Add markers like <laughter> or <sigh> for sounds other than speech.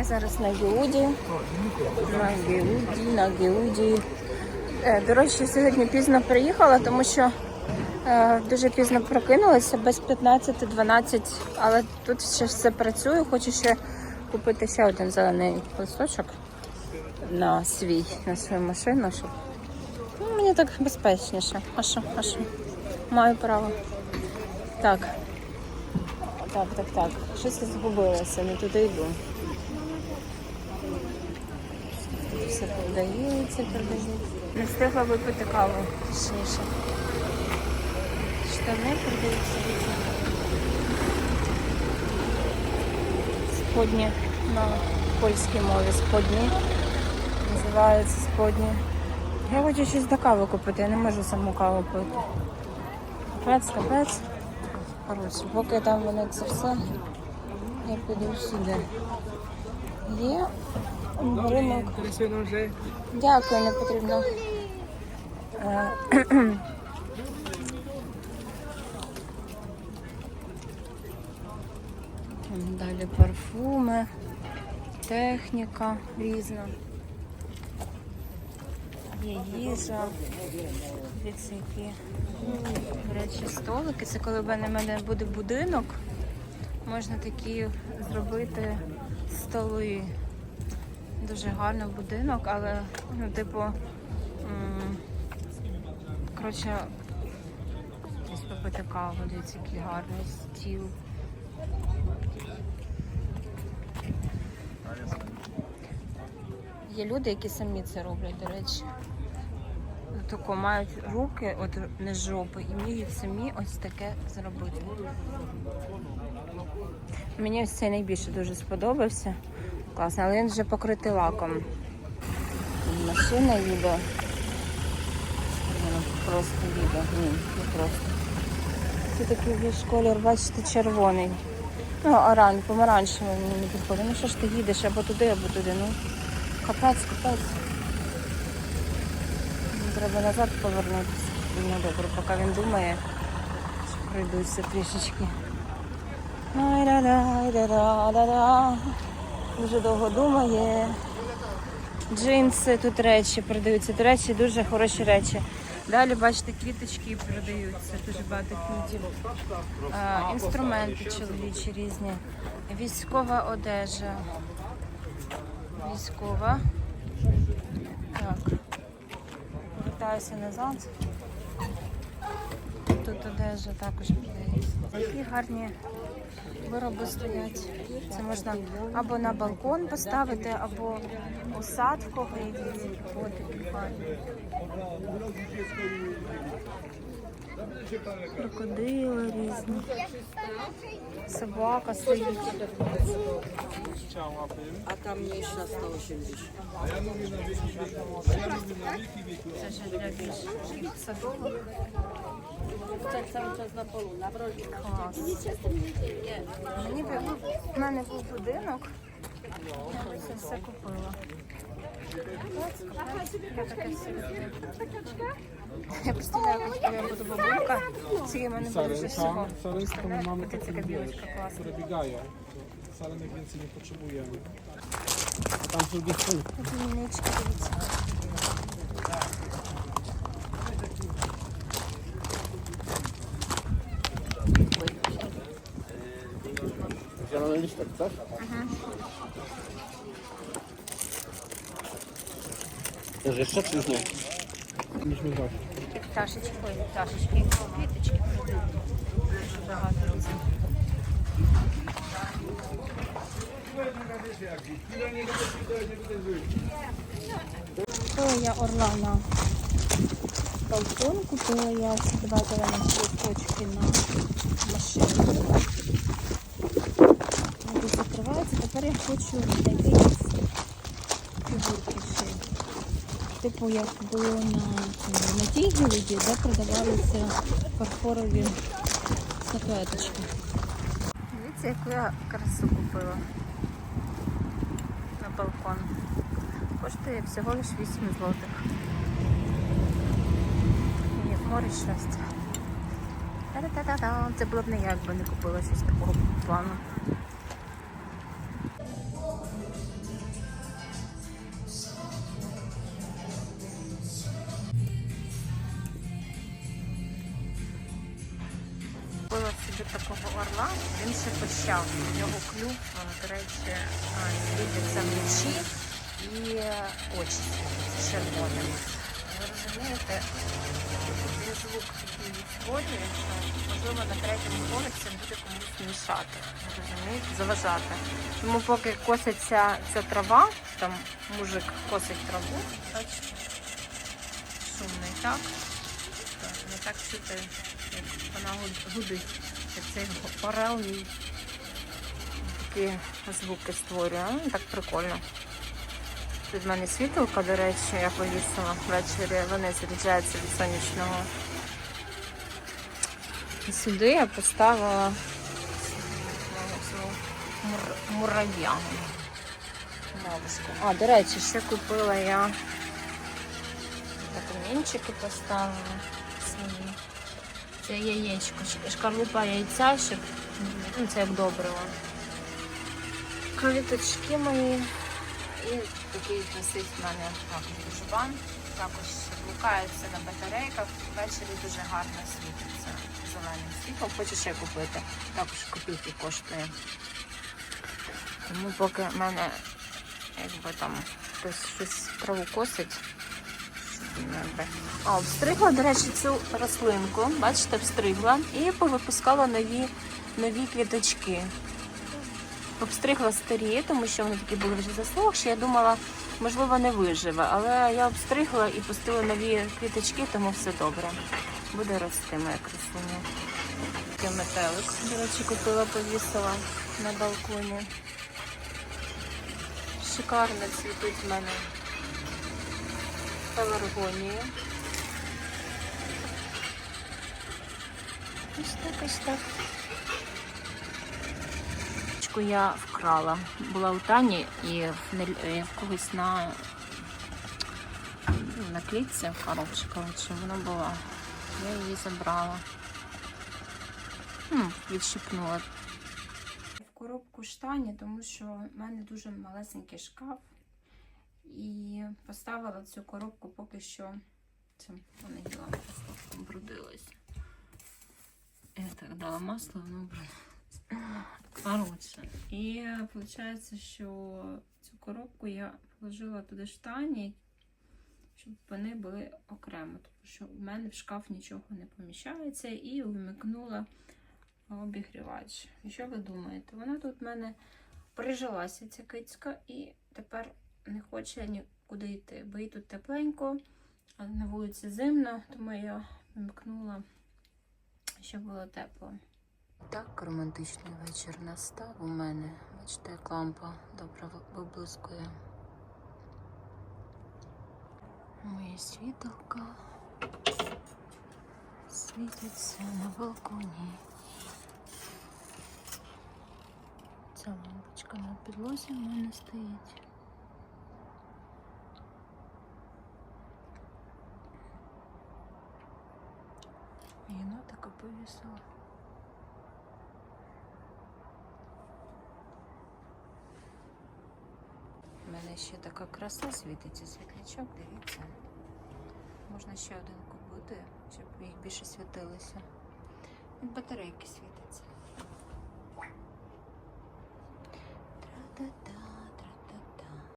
Я зараз на Геуді. На Геуді, на Геуді. Е, До речі, сьогодні пізно приїхала, тому що е, дуже пізно прокинулася, без 15-12, але тут ще все працює. Хочу ще купити ще один зелений листочок на свій, на свою машину, щоб ну, мені так безпечніше. А що? А що? Маю право. Так. Так, так, так. Щось я згубилася, не туди йду. Тут все продається, продається. Не встигла випити каву, точніше. Штани продаються. Сподні на польській мові. Сподні. Називаються сподні. Я хочу щось до кави купити, я не можу саму каву пити. Капець, капець. Коротше, поки там вони це все, я піду сюди. Є ринок. Дякую, не потрібно. Е, <clears throat> Далі парфуми, техніка різна. Є їжа. Дивіться, які до речі, столики. Це коли в мене в мене буде будинок, можна такі зробити столи. Дуже гарний будинок, але ну, типу, коротше, десь попити каву, дивіться, який гарний стіл. Є люди, які самі це роблять, до речі. Тако мають руки, от не жопи, і вміють самі ось таке зробити. Мені ось цей найбільше дуже сподобався. Класно, але він вже покритий лаком. Машина їде. Просто їде. Ні, не просто. Це такий більш колір, бачите, червоний. Ну, оран, помаранчевий мені не підходить. Ну що ж ти їдеш або туди, або туди. Ну, капець, капець. Треба назад повернутися. Ну добре, поки він думає, що пройдуться трішечки. Ай-да-да-да-да-да-да. Дуже довго думає. Джинси, тут речі продаються. До речі, дуже хороші речі. Далі, бачите, квіточки продаються, дуже багато квітів. Інструменти чоловічі різні. Військова одежа. Військова. Так. Повертаюся назад. Тут одежа також продається. Такі гарні вироби стоять. Це можна або на балкон поставити, або у сад в кого є. Крокодили різні. Собака стоїть. А A ta mniejsza 180. Це вже для більш садових. Tak cały czas na polu, na wrogie. Клас. Мені би в мене був будинок. Я це все купила. Я таке все люблю. Я представляю, як я буду бабулька, скільки в мене буде вже всього. Szaleństwo my mamy Taka takie białeczka wiesz, klasa. które biegają. My więcej nie potrzebujemy. Tam z drugiej strony лінички, дивіться. Zielony listek, chcesz? Też jeszcze czy już nie? Mieliśmy dość. Такі пташечки, ой, пташечки, квіточки продають. Дуже багато різних. Купила я орла на балкон, купила я ці два зелені листочки на машину. Тепер я хочу знайти фігурки ще. Типу, як було на, на тій гілді, де продавалися фарфорові статуеточки. Дивіться, яку я красу купила на балкон. Коштує всього лиш 8 злотих. Ні, море щастя. Та-та-та-та. Це було б не я, якби не купила щось такого плану. Такого орла, він ще почав. У нього клюв, до речі, світиться вночі і очі червоним. Ви розумієте, він звук такий створює, що можливо на третьому поверсі буде комусь мішати. Розумієте, заважати. Тому поки коситься ця трава, там мужик косить траву, бачите, шумний так. Не так чути, як вона гудить. Як цей мій такі звуки створює. Ну, Так прикольно. Тут в мене світилка, до речі, я повісила ввечері. Вони заряджаються від сонячного. І сюди я поставила цю мурав'я. А, до речі, ще купила я камінчики поставила свої. Це яєчко, шкарлупа яйця, щоб ну, це як добриво. Квіточки мої. І такий висить в мене душбан. Також блукаються на батарейках. Ввечері дуже гарно світиться зеленим світлом. Хочу ще купити. Також копійки коштує. Тому поки в мене якби там хтось щось траву косить. Якби. А, обстригла, до речі, цю рослинку. Бачите, обстригла і повипускала нові, нові квіточки. Обстригла старі, тому що вони такі були вже засохші. Я думала, можливо, не виживе. Але я обстригла і пустила нові квіточки, тому все добре. Буде рости моя красуня. Такий метелик, до речі, купила, повісила на балконі. Шикарно цвітуть в мене пеларгонії. Ось так, ось так. Я вкрала. Була у Тані і в, когось на, ну, на клітці в коротше, вона була. Я її забрала. Ну, відщипнула. В коробку штані, тому що в мене дуже малесенький шкаф. І поставила цю коробку поки що. Це вона діла просто брудилась. Я так дала масло, воно брудилось. Коротше. І виходить, що цю коробку я положила туди штані, щоб вони були окремо, тому що в мене в шкаф нічого не поміщається, і вмикнула обігрівач. І що ви думаєте? Вона тут в мене прижилася, ця кицька, і тепер не хоче нікуди йти, бо їй тут тепленько, а на вулиці зимно, тому я вимкнула, щоб було тепло. Так романтичний вечір настав у мене. Бачите, як лампа добре виблискує. Моє світилка світиться на балконі. Ця лампочка на підлозі в мене стоїть. Єнотика. У мене ще така краса світиться світлячок, дивіться. Можна ще один купити, щоб їх більше світилося. Від батарейки світиться.